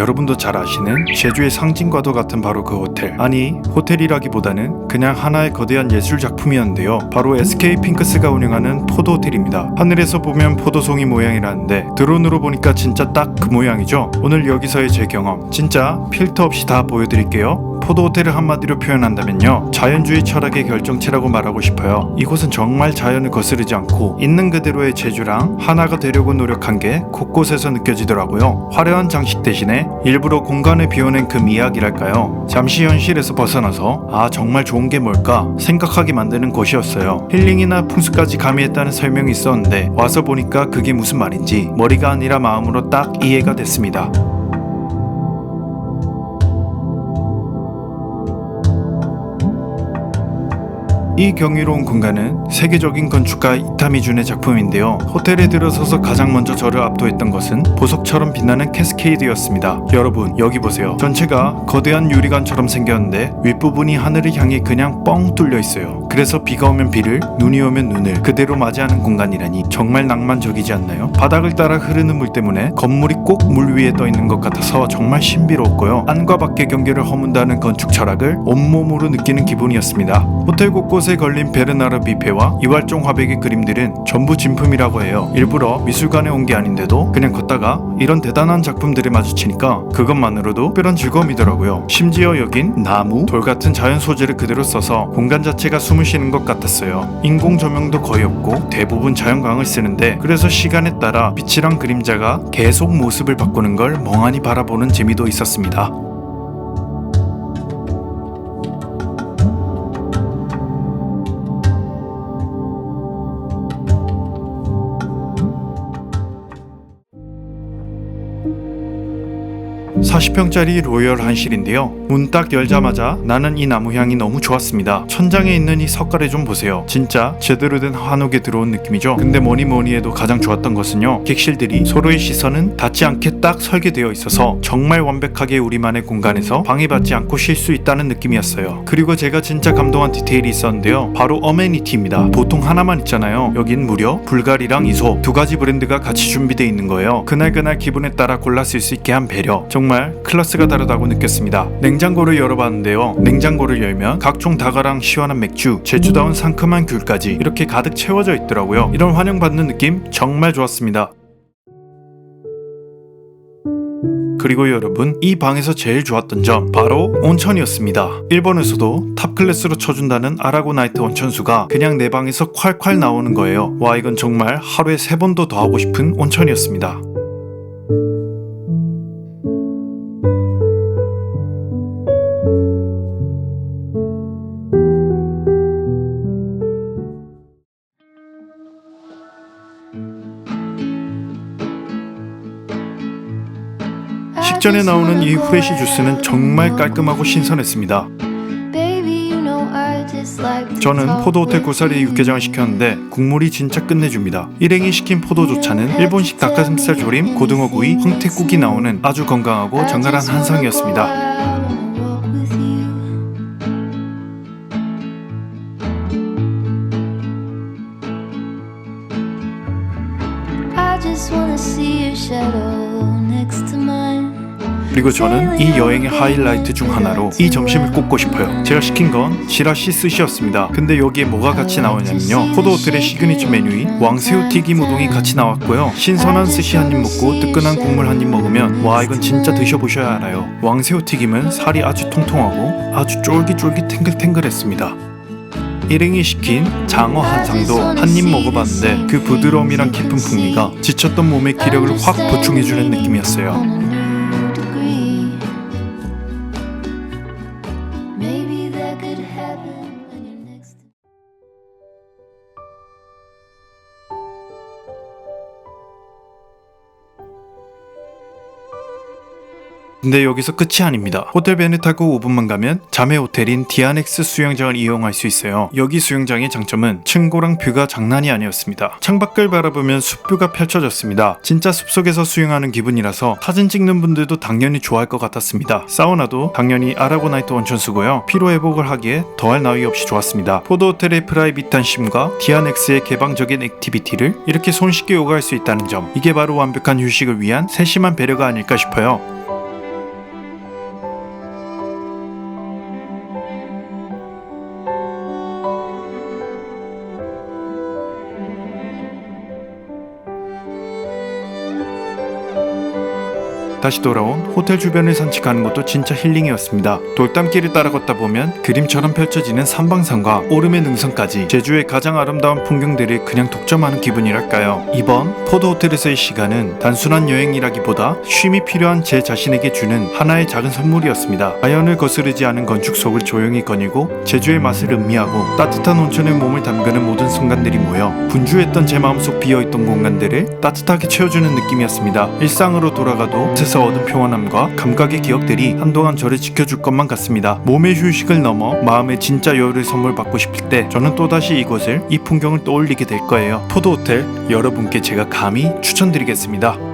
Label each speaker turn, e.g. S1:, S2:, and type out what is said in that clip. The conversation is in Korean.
S1: 여러분도 잘 아시는 제주의 상징과도 같은 바로 그 호텔. 아니 호텔이라기보다는 그냥 하나의 거대한 예술 작품이었는데요. 바로 SK 핑크스가 운영하는 포도 호텔입니다. 하늘에서 보면 포도송이 모양이라는데 드론으로 보니까 진짜 딱 그 모양이죠. 오늘 여기서의 제 경험. 진짜 필터 없이 다 보여드릴게요 포도 호텔을 한마디로 표현한다면요. 자연주의 철학의 결정체라고 말하고 싶어요. 이곳은 정말 자연을 거스르지 않고 있는 그대로의 제주랑 하나가 되려고 노력한 게 곳곳에서 느껴지더라고요. 화려한 장식 대신에 일부러 공간을 비워낸 그 미학이랄까요? 잠시 현실에서 벗어나서 아 정말 좋은 게 뭘까 생각하게 만드는 곳이었어요. 힐링이나 풍수까지 가미했다는 설명이 있었는데 와서 보니까 그게 무슨 말인지 머리가 아니라 마음으로 딱 이해가 됐습니다 이 경이로운 공간은 세계적인 건축가 이타미준의 작품인데요. 호텔에 들어서서 가장 먼저 저를 압도했던 것은 보석처럼 빛나는 캐스케이드였습니다. 여러분 여기 보세요. 전체가 거대한 유리관처럼 생겼는데 윗부분이 하늘을 향해 그냥 뻥 뚫려 있어요. 그래서 비가 오면 비를, 눈이 오면 눈을 그대로 맞이하는 공간이라니 정말 낭만적이지 않나요? 바닥을 따라 흐르는 물 때문에 건물이 꼭 물 위에 떠 있는 것 같아서 정말 신비로웠고요. 안과 밖의 경계를 허문다는 건축 철학을 온몸으로 느끼는 기분이었습니다. 호텔 곳곳에 걸린 베르나르 뷔페와 이왈종 화백의 그림들은 전부 진품이라고 해요. 일부러 미술관에 온 게 아닌데도 그냥 걷다가 이런 대단한 작품들을 마주치니까 그것만으로도 특별한 즐거움이더라고요. 심지어 여긴 나무, 돌 같은 자연 소재를 그대로 써서 공간 자체가 숨을 쉬는 것 같았어요. 인공 조명도 거의 없고 대부분 자연광을 쓰는데 그래서 시간에 따라 빛이랑 그림자가 계속 모습을 바꾸는 걸 멍하니 바라보는 재미도 있었습니다. 사십 평짜리 로열 한실인데요. 문 딱 열자마자 나는 이 나무 향이 너무 좋았습니다. 천장에 있는 이 석가래 좀 보세요. 진짜 제대로 된 한옥에 들어온 느낌이죠. 근데 뭐니 뭐니 해도 가장 좋았던 것은요. 객실들이 서로의 시선은 닿지 않게 딱 설계되어 있어서 정말 완벽하게 우리만의 공간에서 방해받지 않고 쉴 수 있다는 느낌이었어요. 그리고 제가 진짜 감동한 디테일이 있었는데요. 바로 어메니티입니다. 보통 하나만 있잖아요. 여긴 무려 불가리랑 이소 두 가지 브랜드가 같이 준비되어 있는 거예요. 그날 그날 기분에 따라 골라 쓸 수 있게 한 배려. 정말 클래스가 다르다고 느꼈습니다. 냉장고를 열어봤는데요. 냉장고를 열면 각종 다가랑 시원한 맥주, 제주다운 상큼한 귤까지 이렇게 가득 채워져 있더라고요. 이런 환영받는 느낌 정말 좋았습니다. 그리고 여러분 이 방에서 제일 좋았던 점 바로 온천이었습니다. 일본에서도 탑 클래스로 쳐준다는 아라고 나이트 온천수가 그냥 내 방에서 콸콸 나오는 거예요. 와 이건 정말 하루에 세 번도 더 하고 싶은 온천이었습니다. 식전에 나오는 이 후레쉬 주스는 정말 깔끔하고 신선했습니다. 저는 포도 호텔 고사리 육개장을 시켰는데 국물이 진짜 끝내줍니다. 일행이 시킨 포도조차는 일본식 닭가슴살 조림, 고등어 구이, 황태국이 나오는 아주 건강하고 정갈한 한상이었습니다.
S2: I just wanna see your shadow next to mine.
S1: 그리고 저는 이 여행의 하이라이트 중 하나로 이 점심을 꼽고 싶어요. 제가 시킨 건 시라시 스시였습니다. 근데 여기에 뭐가 같이 나오냐면요. 포도 호텔의 시그니처 메뉴인 왕새우 튀김 우동이 같이 나왔고요. 신선한 스시 한 입 먹고 뜨끈한 국물 한 입 먹으면 와 이건 진짜 드셔보셔야 알아요. 왕새우 튀김은 살이 아주 통통하고 아주 쫄깃쫄깃 탱글탱글했습니다. 일행이 시킨 장어 한상도 한 입 먹어봤는데 그 부드러움이랑 깊은 풍미가 지쳤던 몸의 기력을 확 보충해주는 느낌이었어요. 근데 여기서 끝이 아닙니다. 호텔 벤을 타고 5분만 가면 자매 호텔인 디아넥스 수영장을 이용할 수 있어요. 여기 수영장의 장점은 층고랑 뷰가 장난이 아니었습니다. 창밖을 바라보면 숲뷰가 펼쳐졌습니다. 진짜 숲속에서 수영하는 기분이라서 사진 찍는 분들도 당연히 좋아할 것 같았습니다. 사우나도 당연히 아라고나이트 온천수고요. 피로 회복을 하기에 더할 나위 없이 좋았습니다. 포도 호텔의 프라이빗한 쉼과 디아넥스의 개방적인 액티비티를 이렇게 손쉽게 요구할 수 있다는 점 이게 바로 완벽한 휴식을 위한 세심한 배려가 아닐까 싶어요. 다시 돌아온 호텔 주변을 산책하는 것도 진짜 힐링이었습니다. 돌담길을 따라 걷다 보면 그림처럼 펼쳐지는 삼방산과 오름의 능선까지 제주의 가장 아름다운 풍경들을 그냥 독점하는 기분이랄까요. 이번 포드 호텔에서의 시간은 단순한 여행이라기보다 쉼이 필요한 제 자신에게 주는 하나의 작은 선물이었습니다. 자연을 거스르지 않은 건축 속을 조용히 거니고 제주의 맛을 음미하고 따뜻한 온천에 몸을 담그는 모든 순간들이 모여 분주했던 제 마음속 비어있던 공간들을 따뜻하게 채워주는 느낌이었습니다. 일상으로 돌아가도 곳에서 얻은 평온함과 감각의 기억들이 한동안 저를 지켜줄 것만 같습니다. 몸의 휴식을 넘어 마음의 진짜 여유를 선물 받고 싶을 때 저는 또다시 이곳을 이 풍경을 떠올리게 될 거예요. 포도 호텔 여러분께 제가 감히 추천드리겠습니다.